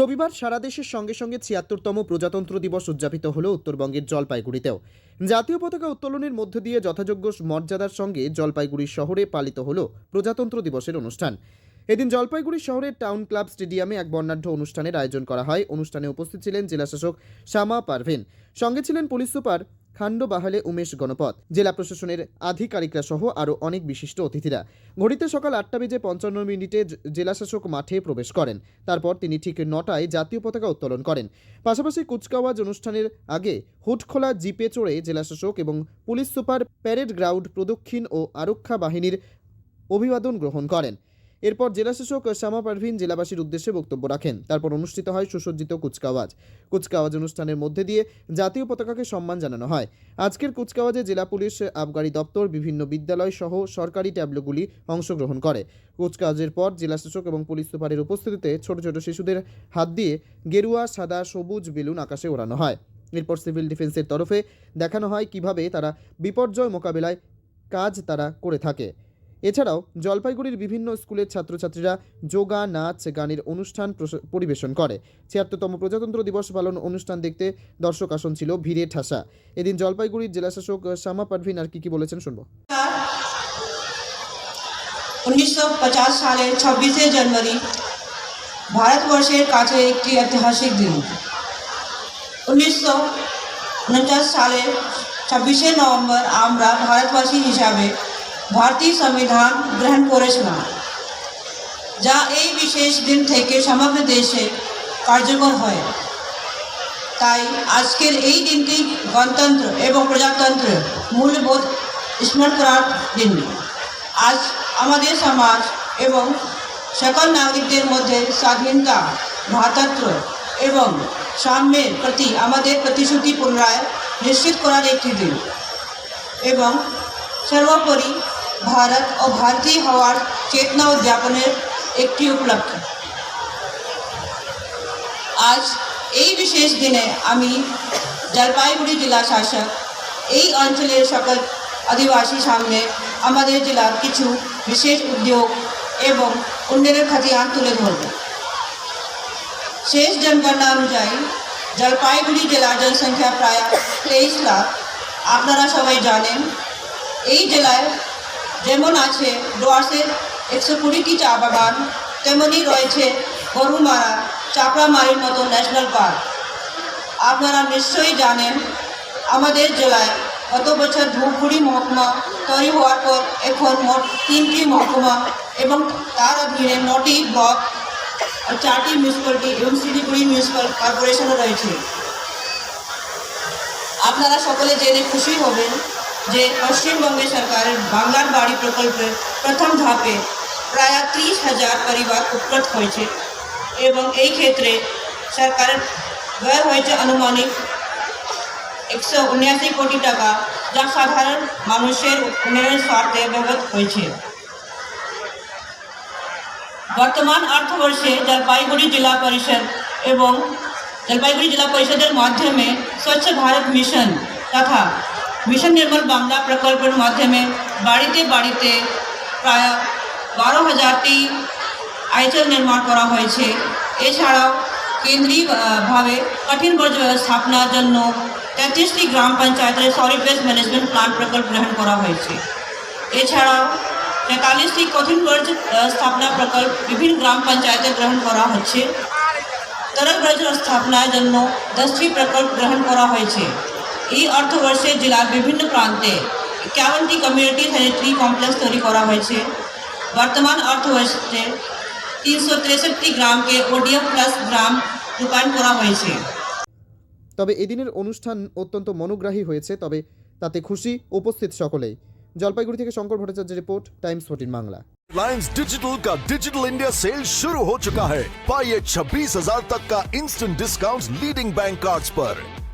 রবিবার সারা দেশের সঙ্গে সঙ্গে ছিয়াত্তরতম প্রজাতন্ত্র দিবস উদযাপিত হল উত্তরবঙ্গের জলপাইগুড়িতেও। জাতীয় পতাকা উত্তোলনের মধ্য দিয়ে যথাযোগ্য মর্যাদার সঙ্গে জলপাইগুড়ি শহরে পালিত হল প্রজাতন্ত্র দিবসের অনুষ্ঠান। এদিন জলপাইগুড়ি শহরের টাউন ক্লাব স্টেডিয়ামে এক বর্ণাঢ্য অনুষ্ঠানের আয়োজন করা হয়। অনুষ্ঠানে উপস্থিত ছিলেন জেলাশাসক শ্যামা পারভিন। সঙ্গে ছিলেন police super Khandbahale Umesh Ganpat. জেলা প্রশাসনের আধিকারিকরা সহ আরও অনেক বিশিষ্ট অতিথিরা। ঘড়িতে সকাল আটটা বেজে পঞ্চান্ন মিনিটে জেলাশাসক মাঠে প্রবেশ করেন। তারপর তিনি ঠিক নটায় জাতীয় পতাকা উত্তোলন করেন। পাশাপাশি কুচকাওয়াজ অনুষ্ঠানের আগে হুটখোলা জিপে চড়ে জেলাশাসক এবং পুলিশ সুপার প্যারেড গ্রাউন্ড প্রদক্ষিণ ও আরক্ষা বাহিনীর অভিবাদন গ্রহণ করেন। এরপর জেলাশাসক শ্যামা পারভিন জেলাবাসীর উদ্দেশ্যে বক্তব্য রাখেন। তারপর অনুষ্ঠিত হয় সুসজ্জিত কুচকাওয়াজ। কুচকাওয়াজ অনুষ্ঠানের মধ্যে দিয়ে জাতীয় পতাকাকে সম্মান জানানো হয়। আজকের কুচকাওয়াজে জেলা পুলিশ, আবগারি দপ্তর, বিভিন্ন বিদ্যালয় সহ সরকারি ট্যাবলোগুলি অংশগ্রহণ করে। কুচকাওয়াজের পর জেলাশাসক এবং পুলিশ সুপারের উপস্থিতিতে ছোট ছোট শিশুদের হাত দিয়ে গেরুয়া, সাদা, সবুজ বেলুন আকাশে ওড়ানো হয়। এরপর সিভিল ডিফেন্সের তরফে দেখানো হয় কীভাবে তারা বিপর্যয় মোকাবেলায় কাজ তারা করে থাকে। এছাড়াও জলপাইগুড়ির বিভিন্ন স্কুলের ছাত্রছাত্রীরা যোগা, নাচ, গানের অনুষ্ঠান পরিবেশন করে। ছিয়াত্তরতম প্রজাতন্ত্র দিবস পালন অনুষ্ঠান দেখতে দর্শক আসন ছিল ভিড়ে ঠাসা। এদিন জলপাইগুড়ির জেলাশাসক শ্যামা পারভিন আর কি কি বলেছেন শুনব। উনিশশো সালের ছাব্বিশে জানুয়ারি ভারতবর্ষের কাছে একটি ঐতিহাসিক দিন। উনিশশো সালের ছাব্বিশে নভেম্বর আমরা ভারতবাসী হিসাবে ভারতীয় সংবিধান গ্রহণ করেছিলাম যা এই বিশেষ দিন থেকে সমগ্র দেশে কার্যকর হয়। তাই আজকের এই দিনটি গণতন্ত্র এবং প্রজাতন্ত্রের মূল্যবোধ স্মরণ করার দিন। আজ আমাদের সমাজ এবং সকল নাগরিকদের মধ্যে স্বাধীনতা, ভ্রাতৃত্ব এবং সাম্যের প্রতি আমাদের প্রতিশ্রুতি পুনরায় নিশ্চিত করার একটি দিন। এবং সর্বোপরি ভারত ও ভারতীয় হওয়ার চেতনা উদ্যাপনের একটি উপলব্ধি আজ এই বিশেষ দিনে আমি জলপাইগুড়ি জেলা শাসক, এই অঞ্চলের সকল আদিবাসী সামনে আমাদের জেলার কিছু বিশেষ উদ্যোগ এবং উন্নয়নের খাতিয়ান তুলে ধরব। শেষ জনগণনা অনুযায়ী জলপাইগুড়ি জেলার জনসংখ্যা প্রায় তেইশ লাখ। আপনারা সবাই জানেন এই জেলায় যেমন আছে ডোয়ার্সের একশো কুড়িটি চা বাগান, তেমনি রয়েছে গরুমারা চাপড়ামারির মতো ন্যাশনাল পার্ক। আপনারা নিশ্চয়ই জানেন, আমাদের জেলায় গত বছর ধূপগুড়ি মহকুমা তৈরি হওয়ার পর এখন মোট তিনটি মহকুমা এবং তার অধীনে নটি ব্লক, চারটি মিউনিসিপ্যালিটি এবং শিলিগুড়ি মিউনিসিপ্যাল কর্পোরেশনও রয়েছে। আপনারা সকলে জেনে খুশি হবেন যে পশ্চিমবঙ্গে সরকারের বাংলার বাড়ি প্রকল্পের প্রথম ধাপে প্রায় ত্রিশ হাজার পরিবার উপকৃত হয়েছে এবং এই ক্ষেত্রে সরকারের ব্যয় হয়েছে আনুমানিক একশো উনআশি কোটি টাকা, যা সাধারণ মানুষের উন্নয়নের স্বার্থে ব্যবহৃত হয়েছে। বর্তমান অর্থবর্ষে জলপাইগুড়ি জেলা পরিষদ এবং জলপাইগুড়ি জেলা পরিষদের মাধ্যমে স্বচ্ছ ভারত মিশন তথা মিশন নির্মল বাংলা প্রকল্পের মাধ্যমে বাড়িতে বাড়িতে প্রায় বারো হাজারটি আইচল নির্মাণ করা হয়েছে। এছাড়াও কেন্দ্রীয় আহ, ভাবে কঠিন বর্জ্য ব্যবস্থাপনার জন্য তেত্রিশটি গ্রাম পঞ্চায়েতের সলিড ওয়েস্ট ম্যানেজমেন্ট প্ল্যান প্রকল্প গ্রহণ করা হয়েছে। এছাড়াও তেতাল্লিশটি কঠিন বর্জ্য স্থাপনা প্রকল্প বিভিন্ন গ্রাম পঞ্চায়েতে গ্রহণ করা হচ্ছে। তরল বর্জ্য স্থাপনার জন্য দশটি প্রকল্প গ্রহণ করা হয়েছে। এই অর্থবর্ষে জেলার বিভিন্ন প্রান্তে একাবনটি কমিউনিটি স্যানিটারি কমপ্লেক্স তৈরি করা হয়েছে বর্তমান অর্থবর্ষে তিনশো তেষট্টি গ্রামকে ওডিএফ প্লাস গ্রাম রূপায়ণ করা হয়েছে তবে এদিনের অনুষ্ঠান অত্যন্ত মনোগ্রাহী হয়েছে তবে তাতে খুশি উপস্থিত সকলেই জলপাইগুড়ি থেকে শঙ্কর ভট্টাচার্যের report Times fourteen Bangla Reliance digital का डिजिटल इंडिया सेल शुरू हो चुका है पाइए छब्बीस हजार तक का instant discount leading bank cards पर